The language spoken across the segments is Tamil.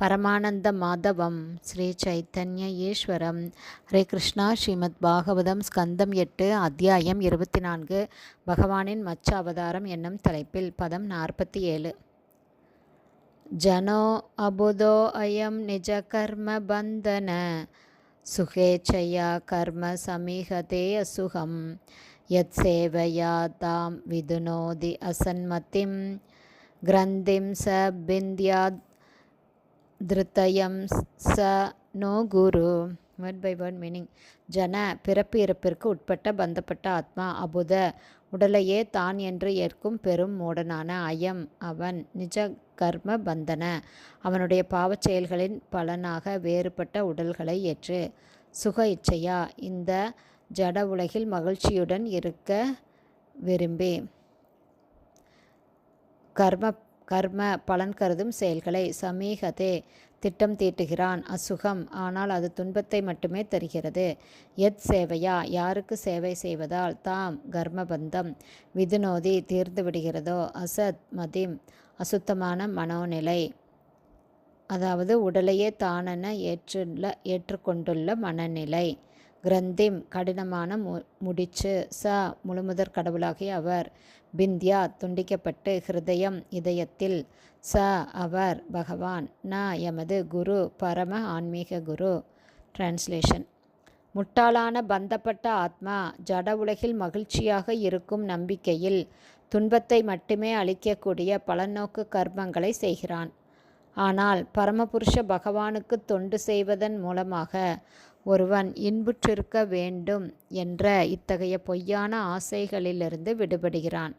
பரமானந்த மாதவம் ஸ்ரீ சைத்தன்ய ஈஸ்வரம் ஹரே கிருஷ்ணா. ஸ்ரீமத் பாகவதம் ஸ்கந்தம் எட்டு அத்தியாயம் இருபத்தி நான்கு பகவானின் மச்ச அவதாரம் என்னும் தலைப்பில் பதம் நாற்பத்தி ஏழு. ஜனோ அபுதோ அயம் நிஜ கர்ம பந்தன சுகேச்சையா கர்ம சமீகதே அசுகம். யத் சேவையா தாம் விதுனோதி அசன்மதிம் கிரந்திம் ச பிந்தியாத் திருத்தயம் ச நோ குரு. வேர்ட் பை வேர்ட் மீனிங் ஜன பிறப்பு இறப்பிற்கு உட்பட்ட பந்தப்பட்ட ஆத்மா அபுத. உடலையே தான் என்று ஏற்கும் பெரும் மூடனான அயம் அவன் நிஜ கர்ம பந்தன. அவனுடைய பாவச் செயல்களின் பலனாக வேறுபட்ட உடல்களை ஏற்று. சுக இச்சையா இந்த ஜட உலகில் மகிழ்ச்சியுடன் இருக்க விரும்பி. கர்ம கர்ம பலன் கருதும் செயல்களை சமீகதே திட்டம் தீட்டுகிறான். அசுகம். ஆனால் அது துன்பத்தை மட்டுமே தருகிறது. எத் சேவையா? யாருக்கு சேவை செய்வதால் தாம் கர்மபந்தம் விதுநோதி தீர்ந்து விடுகிறதோ? அசத் மதிம். அசுத்தமான மனோநிலை. அதாவது உடலையே தானென ஏற்றுள்ள ஏற்றுக்கொண்டுள்ள மனநிலை. கிரந்திம் கடினமான மு முடிச்சு. ச. முழுமுதற் கடவுளாகிய அவர் பிந்தியா துண்டிக்கப்பட்டு ஹிருதயம் இதயத்தில். ச. அவர் பகவான் ந. எமது குரு பரம ஆன்மீக குரு. டிரான்ஸ்லேஷன் முட்டாளான பந்தப்பட்ட ஆத்மா ஜட உலகில் மகிழ்ச்சியாக இருக்கும் நம்பிக்கையில் துன்பத்தை மட்டுமே அளிக்கக்கூடிய பலநோக்கு கர்மங்களை செய்கிறான். ஆனால் பரமபுருஷ பகவானுக்கு தொண்டு செய்வதன் மூலமாக ஒருவன் இன்புற்றிருக்க வேண்டும் என்ற இத்தகைய பொய்யான ஆசைகளிலிருந்து விடுபடுகிறான்.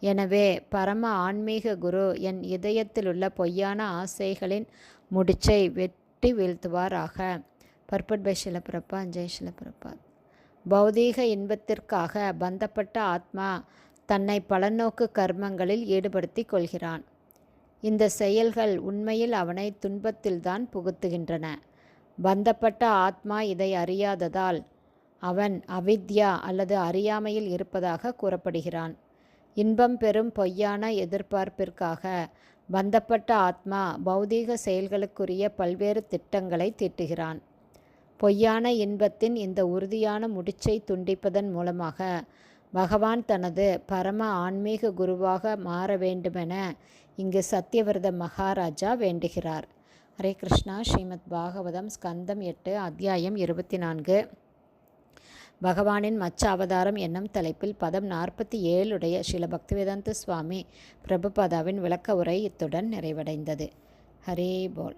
எனவே பரம ஆன்மீக குரு என் இதயத்திலுள்ள பொய்யான ஆசைகளின் முடிச்சை வெட்டி வீழ்த்துவாராக. பர்பட் பை சிலப்பிரப்பா ஜெய் சிலப்பிரப்பா. பௌதீக இன்பத்திற்காக பந்தப்பட்ட ஆத்மா தன்னை பலநோக்கு கர்மங்களில் ஈடுபடுத்தி கொள்கிறான். இந்த செயல்கள் உண்மையில் அவனை துன்பத்தில்தான் புகுத்துகின்றன. பந்தப்பட்ட ஆத்மா இதை அறியாததால் அவன் அவித்யா அல்லது அறியாமையில் இருப்பதாக கூறப்படுகிறான். இன்பம் பெறும் பொய்யான எதிர்பார்ப்பிற்காக பந்தப்பட்ட ஆத்மா பௌதீக செயல்களுக்குரிய பல்வேறு திட்டங்களை தீட்டுகிறான். பொய்யான இன்பத்தின் இந்த உறுதியான முடிச்சை துண்டிப்பதன் மூலமாக பகவான் தனது பரம ஆன்மீக குருவாக மாற வேண்டுமென இங்கு சத்தியவிரத மகாராஜா வேண்டுகிறார். ஹரே கிருஷ்ணா. ஸ்ரீமத் பாகவதம் ஸ்கந்தம் எட்டு அத்தியாயம் இருபத்தி நான்கு பகவானின் மச்ச அவதாரம் என்னும் தலைப்பில் பதம் நாற்பத்தி ஏழுடைய ஸ்ரீல பக்திவேதாந்த சுவாமி பிரபுபாதாவின் விளக்க உரை இத்துடன் நிறைவடைந்தது. ஹரே போல்.